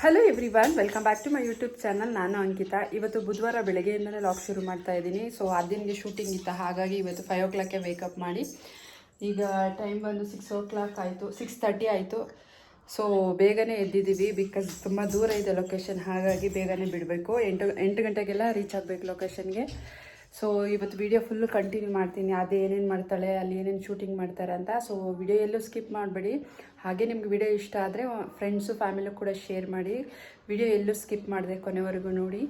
Hello everyone welcome back to my YouTube channel ನಾನು ಅಂಕಿತಾ. ಇವತ್ತು ಬುಧವಾರ ಬೆಳಗ್ಗೆಯಿಂದಲೇ ಲಾಕ್ ಶುರು ಮಾಡ್ತಾ ಇದ್ದೀನಿ. ಸೊ ದಿನಗೆ ಶೂಟಿಂಗ್ ಇತ್ತ. ಹಾಗಾಗಿ ಇವತ್ತು ಫೈವ್ ಓ ಕ್ಲಾಕ್ಗೆ ವೇಕಪ್ ಮಾಡಿ. ಈಗ ಟೈಮ್ ಬಂದು ಸಿಕ್ಸ್ ಓ ಕ್ಲಾಕ್ ಆಯಿತು. ಸಿಕ್ಸ್ ತರ್ಟಿ ಆಯಿತು. ಸೊ ಬೇಗನೆ ಎದ್ದಿದ್ದೀವಿ ಬಿಕಾಸ್ ತುಂಬ ದೂರ ಇದೆ ಲೊಕೇಶನ್ ಹಾಗಾಗಿ ಬೇಗನೆ ಬಿಡಬೇಕು. ಎಂಟು ಎಂಟು ಗಂಟೆಗೆಲ್ಲ ರೀಚ್ ಆಗಬೇಕು ಲೊಕೇಶನ್ಗೆ ಸೊ ಇವತ್ತು ವಿಡಿಯೋ ಫುಲ್ಲು ಕಂಟಿನ್ಯೂ ಮಾಡ್ತೀನಿ. ಅದೇ ಏನೇನು ಮಾಡ್ತಾಳೆ, ಅಲ್ಲಿ ಏನೇನು ಶೂಟಿಂಗ್ ಮಾಡ್ತಾರೆ ಅಂತ. ಸೊ ವಿಡಿಯೋ ಎಲ್ಲೂ ಸ್ಕಿಪ್ ಮಾಡಬೇಡಿ. ಹಾಗೆ ನಿಮ್ಗೆ ವಿಡಿಯೋ ಇಷ್ಟ ಆದರೆ ಫ್ರೆಂಡ್ಸು ಫ್ಯಾಮಿಲಿ ಕೂಡ ಶೇರ್ ಮಾಡಿ. ವಿಡಿಯೋ ಎಲ್ಲೂ ಸ್ಕಿಪ್ ಮಾಡಿದೆ ಕೊನೆವರೆಗೂ ನೋಡಿ.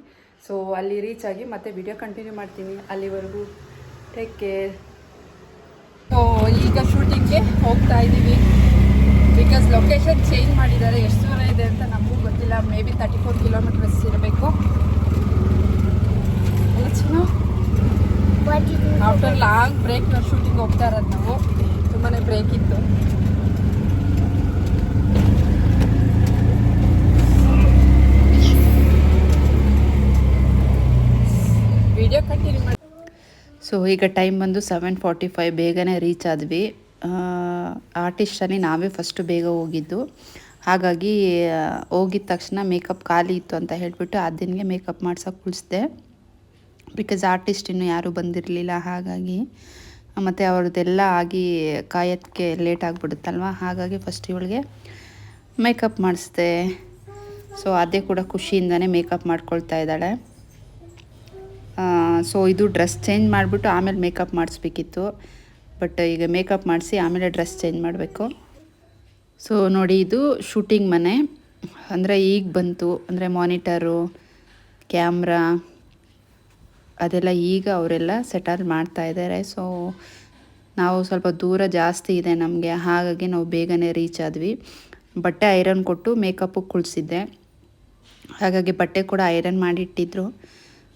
ಸೊ ಅಲ್ಲಿ ರೀಚ್ ಆಗಿ ಮತ್ತೆ ವಿಡಿಯೋ ಕಂಟಿನ್ಯೂ ಮಾಡ್ತೀನಿ. ಅಲ್ಲಿವರೆಗೂ ಟೇಕ್ ಕೇರ್ ಸೊ ಈಗ ಶೂಟಿಂಗ್ಗೆ ಹೋಗ್ತಾ ಇದ್ದೀವಿ. ಬಿಕಾಸ್ ಲೊಕೇಶನ್ ಚೇಂಜ್ ಮಾಡಿದ್ದಾರೆ. ಎಷ್ಟು ದೂರ ಇದೆ ಅಂತ ನಮಗೂ ಗೊತ್ತಿಲ್ಲ. May be thirty four kilometres ಇರಬೇಕು ಅಲ್ಲ Chinnu after long break shooting ಹೋಗ್ತಾ ಇರೋದು ನಾವು. ತುಂಬಾ ಬ್ರೇಕ್ ಇತ್ತು. ವಿಡಿಯೋ ಕಂಟಿನ್ಯೂ ಮಾಡಿ ಸೊ ಈಗ ಟೈಮ್ ಬಂದು ಸೆವೆನ್ ಫಾರ್ಟಿ ಫೈವ್ ಬೇಗನೆ ರೀಚ್ ಆದ್ವಿ. ಆರ್ಟಿಸ್ಟಲ್ಲಿ ನಾವೇ ಫಸ್ಟು ಬೇಗ ಹೋಗಿದ್ದು. ಹಾಗಾಗಿ ಹೋಗಿದ ತಕ್ಷಣ ಮೇಕಪ್ ಖಾಲಿ ಇತ್ತು ಅಂತ ಹೇಳಿಬಿಟ್ಟು ಆ ದಿನಗೆ ಮೇಕಪ್ ಮಾಡ್ಸೋಕೆ ಕುಳಿಸ್ದೆ. ಬಿಕಾಸ್ ಆರ್ಟಿಸ್ಟ್ ಇನ್ನೂ ಯಾರೂ ಬಂದಿರಲಿಲ್ಲ, ಹಾಗಾಗಿ ಮತ್ತು ಅವ್ರದ್ದೆಲ್ಲ ಆಗಿ ಕಾಯೋದಕ್ಕೆ ಲೇಟ್ ಆಗಿಬಿಡುತ್ತಲ್ವ? ಹಾಗಾಗಿ ಫಸ್ಟ್ ಇವಳಿಗೆ ಮೇಕಪ್ ಮಾಡಿಸ್ದೆ. ಸೊ ಅದೇ ಕೂಡ ಖುಷಿಯಿಂದನೇ ಮೇಕಪ್ ಮಾಡ್ಕೊಳ್ತಾ ಇದ್ದಾಳೆ. ಸೊ ಇದು ಡ್ರೆಸ್ ಚೇಂಜ್ ಮಾಡಿಬಿಟ್ಟು ಆಮೇಲೆ ಮೇಕಪ್ ಮಾಡಿಸ್ಬೇಕಿತ್ತು. ಬಟ್ ಈಗ ಮೇಕಪ್ ಮಾಡಿಸಿ ಆಮೇಲೆ ಡ್ರೆಸ್ ಚೇಂಜ್ ಮಾಡಬೇಕು. ಸೊ ನೋಡಿ, ಇದು ಶೂಟಿಂಗ್ ಮನೆ. ಅಂದರೆ ಈಗ ಬಂತು. ಅಂದರೆ ಮಾನಿಟರು ಕ್ಯಾಮ್ರಾ ಅದೆಲ್ಲ ಈಗ ಅವರೆಲ್ಲ ಸೆಟಲ್ ಮಾಡ್ತಾ ಇದ್ದಾರೆ. ಸೊ ನಾವು ಸ್ವಲ್ಪ ದೂರ ಜಾಸ್ತಿ ಇದೆ ನಮಗೆ. ಹಾಗಾಗಿ ನಾವು ಬೇಗನೆ ರೀಚ್ ಆದ್ವಿ. ಬಟ್ಟೆ ಐರನ್ ಕೊಟ್ಟು ಮೇಕಪ್ಪು ಕುಳಿಸಿದ್ದೆ. ಹಾಗಾಗಿ ಬಟ್ಟೆ ಕೂಡ ಐರನ್ ಮಾಡಿಟ್ಟಿದ್ರು.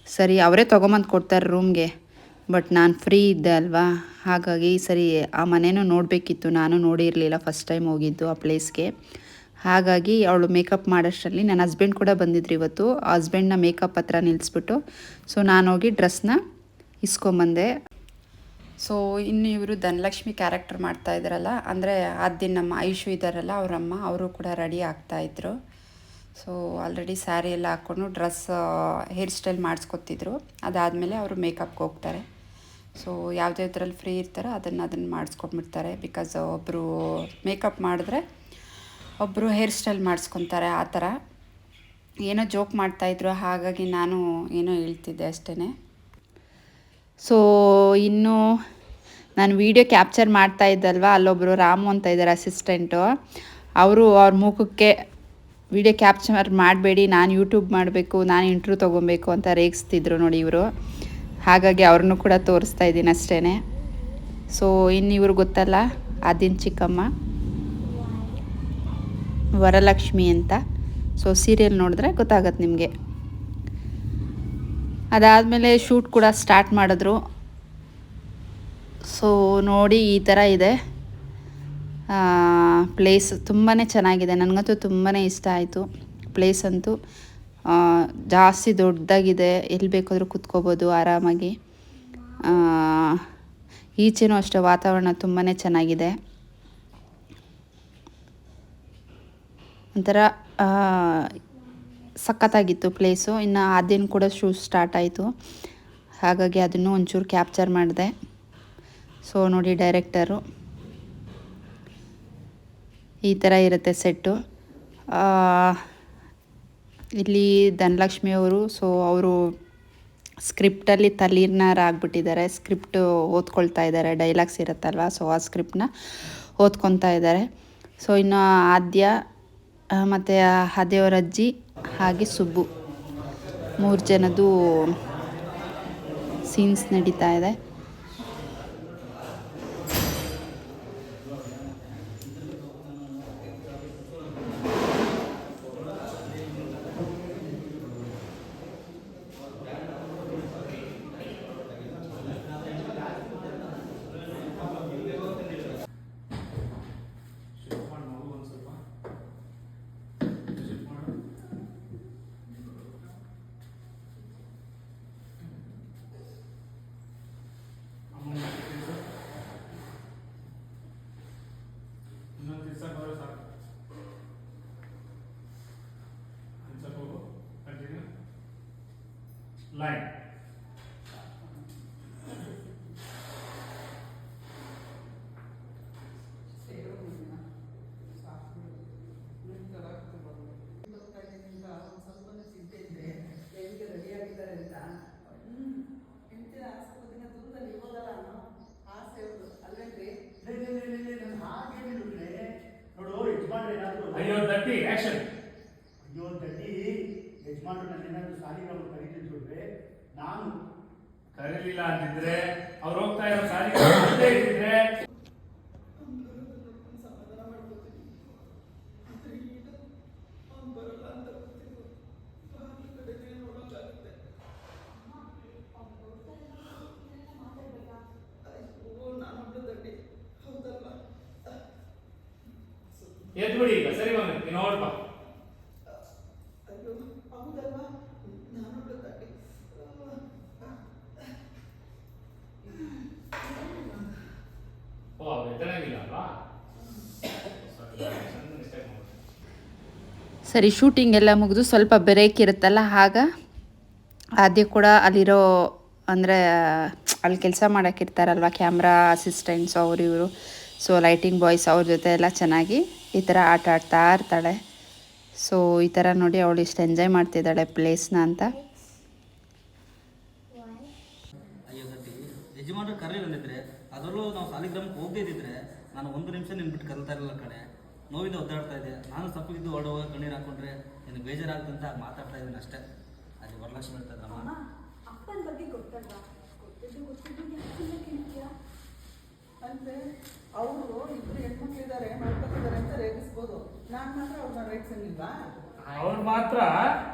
ಸರಿ, ಅವರೇ ತೊಗೊಂಬಂದು ಕೊಡ್ತಾರೆ ರೂಮ್ಗೆ ಬಟ್ ನಾನು ಫ್ರೀ ಇದ್ದೆ ಅಲ್ವಾ? ಹಾಗಾಗಿ ಸರಿ ಆ ಮನೇನೂ ನೋಡಬೇಕಿತ್ತು. ನಾನು ನೋಡಿರಲಿಲ್ಲ ಫಸ್ಟ್ ಟೈಮ್ ಹೋಗಿದ್ದು ಆ ಪ್ಲೇಸ್ಗೆ ಹಾಗಾಗಿ ಅವಳು ಮೇಕಪ್ ಮಾಡೋಷ್ಟರಲ್ಲಿ ನನ್ನ ಹಸ್ಬೆಂಡ್ ಕೂಡ ಬಂದಿದ್ರು ಇವತ್ತು. ಹಸ್ಬೆಂಡ್ನ ಮೇಕಪ್ ಹತ್ರ ನಿಲ್ಲಿಸ್ಬಿಟ್ಟು ಸೊ ನಾನು ಹೋಗಿ ಡ್ರೆಸ್ನ ಇಸ್ಕೊಂಬಂದೆ. ಸೊ ಇನ್ನು ಇವರು ಧನಲಕ್ಷ್ಮಿ ಕ್ಯಾರೆಕ್ಟರ್ ಮಾಡ್ತಾ ಇದ್ದಾರಲ್ಲ, ಅಂದರೆ ದಿನ ನಮ್ಮ ಐಶು ಇದ್ದಾರಲ್ಲ, ಅವರಮ್ಮ, ಅವರು ಕೂಡ ರೆಡಿ ಆಗ್ತಾ ಇದ್ರು. ಸೊ ಆಲ್ರೆಡಿ ಸ್ಯಾರಿ ಎಲ್ಲ ಹಾಕ್ಕೊಂಡು ಡ್ರೆಸ್ ಹೇರ್ ಸ್ಟೈಲ್ ಮಾಡಿಸ್ಕೊತಿದ್ರು. ಅದಾದಮೇಲೆ ಅವರು ಮೇಕಪ್ಗೆ ಹೋಗ್ತಾರೆ. ಸೊ ಯಾವುದ್ಯಾವ್ದ್ರಲ್ಲಿ ಫ್ರೀ ಇರ್ತಾರೋ ಅದನ್ನು ಅದನ್ನು ಮಾಡಿಸ್ಕೊಂಡ್ಬಿಡ್ತಾರೆ ಬಿಕಾಸ್ ಒಬ್ಬರು ಮೇಕಪ್ ಮಾಡಿದ್ರೆ ಒಬ್ಬರು ಹೇರ್ ಸ್ಟೈಲ್ ಮಾಡಿಸ್ಕೊತಾರೆ ಆ ಥರ. ಏನೋ ಜೋಕ್ ಮಾಡ್ತಾಯಿದ್ರು ಹಾಗಾಗಿ ನಾನು ಏನೋ ಹೇಳ್ತಿದ್ದೆ ಅಷ್ಟೇ ಸೊ ಇನ್ನು ನಾನು ವೀಡಿಯೋ ಕ್ಯಾಪ್ಚರ್ ಮಾಡ್ತಾ ಇದ್ದಲ್ವ ಅಲ್ಲೊಬ್ಬರು ರಾಮು ಅಂತ ಇದ್ದಾರೆ ಅಸಿಸ್ಟೆಂಟು ಅವರು ಅವ್ರ ಮುಖಕ್ಕೆ ವಿಡಿಯೋ ಕ್ಯಾಪ್ಚರ್ ಮಾಡಬೇಡಿ, ನಾನು ಯೂಟ್ಯೂಬ್ ಮಾಡಬೇಕು, ನಾನು ಇಂಟ್ರ್ಯೂ ತೊಗೊಬೇಕು ಅಂತ ರೇಗಿಸ್ತಿದ್ರು ನೋಡಿ ಇವರು. ಹಾಗಾಗಿ ಅವ್ರನ್ನೂ ಕೂಡ ತೋರಿಸ್ತಾ ಇದ್ದೀನಿ ಅಷ್ಟೇ ಸೊ ಇನ್ನು ಇವ್ರು ಗೊತ್ತಲ್ಲ? ಆದಿನ ಚಿಕ್ಕಮ್ಮ. ವರಲಕ್ಷ್ಮಿ ಅಂತ. ಸೊ ಸೀರಿಯಲ್ ನೋಡಿದ್ರೆ ಗೊತ್ತಾಗತ್ತೆ ನಿಮಗೆ. ಅದಾದಮೇಲೆ ಶೂಟ್ ಕೂಡ ಸ್ಟಾರ್ಟ್ ಮಾಡಿದ್ರು. ಸೊ ನೋಡಿ ಈ ಥರ ಇದೆ. ಪ್ಲೇಸ್ ತುಂಬಾ ಚೆನ್ನಾಗಿದೆ. ನನಗಂತೂ ತುಂಬಾ ಇಷ್ಟ ಆಯಿತು ಪ್ಲೇಸ್ ಅಂತೂ. ಜಾಸ್ತಿ ದೊಡ್ಡದಾಗಿದೆ. ಎಲ್ಲಿ ಬೇಕಾದರೂ ಕುತ್ಕೋಬೋದು ಆರಾಮಾಗಿ. ಈಚೆನೂ ಅಷ್ಟೇ ವಾತಾವರಣ ತುಂಬಾ ಚೆನ್ನಾಗಿದೆ. ಒಂಥರ ಸಖತ್ತಾಗಿತ್ತು ಪ್ಲೇಸು ಇನ್ನು ಆ ದಿನ ಕೂಡ ಶೂಸ್ ಸ್ಟಾರ್ಟ್ ಆಯಿತು. ಹಾಗಾಗಿ ಅದನ್ನು ಒಂಚೂರು ಕ್ಯಾಪ್ಚರ್ ಮಾಡಿದೆ. ಸೊ ನೋಡಿ ಡೈರೆಕ್ಟರು ಈ ಥರ ಇರುತ್ತೆ ಸೆಟ್ಟು ಇಲ್ಲಿ ಧನಲಕ್ಷ್ಮಿ ಅವರು ಸೊ ಅವರು ಸ್ಕ್ರಿಪ್ಟಲ್ಲಿ ತಲ್ಲೀರ್ನಾರಾಗ್ಬಿಟ್ಟಿದ್ದಾರೆ ಸ್ಕ್ರಿಪ್ಟ್ ಓದ್ಕೊಳ್ತಾ ಇದ್ದಾರೆ. ಡೈಲಾಗ್ಸ್ ಇರುತ್ತಲ್ವ? ಸೊ ಆ ಸ್ಕ್ರಿಪ್ಟನ್ನ ಓದ್ಕೊತಾ ಇದ್ದಾರೆ. ಸೊ ಇನ್ನು ಆದ್ಯ ಮತ್ತು ಹದೆಯವರ ಅಜ್ಜಿ ಹಾಗೆ ಸುಬ್ಬು. ಮೂರು ಜನದ್ದು ಸೀನ್ಸ್ ನಡೀತಾ ಇದೆ. ಕರೀಲಿಲ್ಲ ಅಂತಿದ್ರೆ ಅವ್ರು ಹೋಗ್ತಾ ಇರೋ ಸಾರಿ ಇದ್ರೆ. ಎದ್ಬಿಡಿ ಈಗ ಸರಿ ಬಂದ್ರೆ ನೀನು ನೋಡ್ಬಾ ಸರಿ, ಶೂಟಿಂಗ್ ಎಲ್ಲ ಮುಗಿದು ಸ್ವಲ್ಪ ಬ್ರೇಕ್ ಇರುತ್ತಲ್ಲ ಆಗ ಆದ್ಯ ಕೂಡ ಅಲ್ಲಿರೋ ಅಂದರೆ ಅಲ್ಲಿ ಕೆಲಸ ಮಾಡೋಕ್ಕಿರ್ತಾರಲ್ವ ಕ್ಯಾಮ್ರಾ ಅಸಿಸ್ಟೆಂಟ್ಸ್ ಅವರು ಇವರು. ಸೊ ಲೈಟಿಂಗ್ ಬಾಯ್ಸ್ ಅವ್ರ ಜೊತೆ ಎಲ್ಲ ಚೆನ್ನಾಗಿ ಈ ಥರ ಆಟ ಆಡ್ತಾ ಇರ್ತಾಳೆ. ಸೊ ಈ ಥರ ನೋಡಿ ಅವಳು ಇಷ್ಟು ಎಂಜಾಯ್ ಮಾಡ್ತಿದ್ದಾಳೆ ಪ್ಲೇಸ್ನ ಅಂತ. ಅಯ್ಯೋ ಗಟ್ಟಿ ಯಜಮಾನ್ರು ಕರೀಲಿದ್ರೆ ಅದರಲ್ಲೂ ನಾವು ಸಾಲಿಗ್ರಾಮಕ್ಕೆ ಹೋಗದೇ ಇದ್ದಿದ್ರೆ ನಾನು ಒಂದು ನಿಮಿಷ ನಿನ್ ಬಿಟ್ಟು ಕರೀತಾ ಇರಲಿಲ್ಲ ಕಣೆ. ನೋವಿಂದ ಒದ್ದಾಡ್ತಾ ಇದೆ ನಾನು ತಪ್ಪಿದ್ದು ಹೊರಡುವ ಕಣ್ಣೀರು ಹಾಕೊಂಡ್ರೆ ನಿನಗೆ ಬೇಜಾರಾಗ್ತಂತ ಮಾತಾಡ್ತಾ ಇದ್ದೀನಿ ಅಷ್ಟೇ. ಅಲ್ಲಿ ವರಲಕ್ಷ್ಮಿ ಹೇಳ್ತಾ ಅಪ್ಪನ ಬಗ್ಗೆ ಗೊತ್ತಲ್ವಾ? ಗೊತ್ತಿದ್ದು ಗೊತ್ತಿದ್ದು ಯಾಕೆ ಅಂದ್ರೆ ಅವರು ಇಬ್ರು ಹೆಣ್ಮಕ್ಳಿದ್ದಾರೆ ಮಾಡ್ಕೊತಿದ್ದಾರೆ ಅಂತ ರೇಗಿಸ್ಬೋದು. ನಾನು ಮಾತ್ರ ಅವ್ರನ್ನ ರೇಗಿಸಂಗಿಲ್ವಾ? ಅವ್ರು ಮಾತ್ರ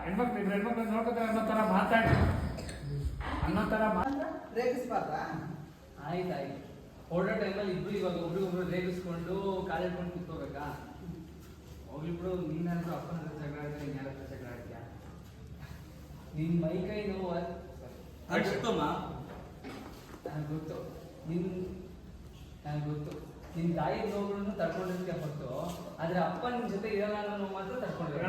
ಹೆಣ್ಮಕ್ಳು ಇಬ್ರು ಹೆಣ್ಮಕ್ಳು ನೋಡ್ಕೊತಾರೆ ಅನ್ನೋ ತರ ಮಾತಾಡಿ. ಅನ್ನೋ ತರ ಮಾ- ಅಂದ್ರೆ ರೇಗಿಸ್ಬಾರ್ದಾ? ಆಯ್ತಾಯ್ತು. ಹೊರಡೋ ಟೈಮಲ್ಲಿ ಇಬ್ರು ಇವಾಗ ಒಬ್ರಿಗೊಬ್ರು ರೇಗಿಸ್ಕೊಂಡು ಕಾಲಿಟ್ಕೊಂಡು ಕೂತ್ಕೋಬೇಕಾ? ಹೋಗ್ಲಿಬ್ರು ನೀನಾದ್ರೂ ಅಪ್ಪನ ಹತ್ರ ಜಗಳ ಆಡ್ತಾರೆ ನೀನ್ ಯಾರ ಹತ್ರ ಜಗಳ ಆಡ್ತೀಯ? ನಿನ್ ಮೈ ಕೈ ನೋವು ಗೊತ್ತಮ್ಮ ನನಗೆ ಗೊತ್ತು. ನಿನ್ ನನಗೆ ಗೊತ್ತು. ನಿನ್ ತಾಯಿ ನೋವುಗಳನ್ನು ತಡ್ಕೊಂಡಿರ್ತೀಯ ಹೊತ್ತು ಆದ್ರೆ ಅಪ್ಪ ನಿನ್ ಜೊತೆ ಇರಲ್ಲ ಅನ್ನೋ ನೋವು ಮಾತ್ರ ತಡ್ಕೊಂಡಿರ?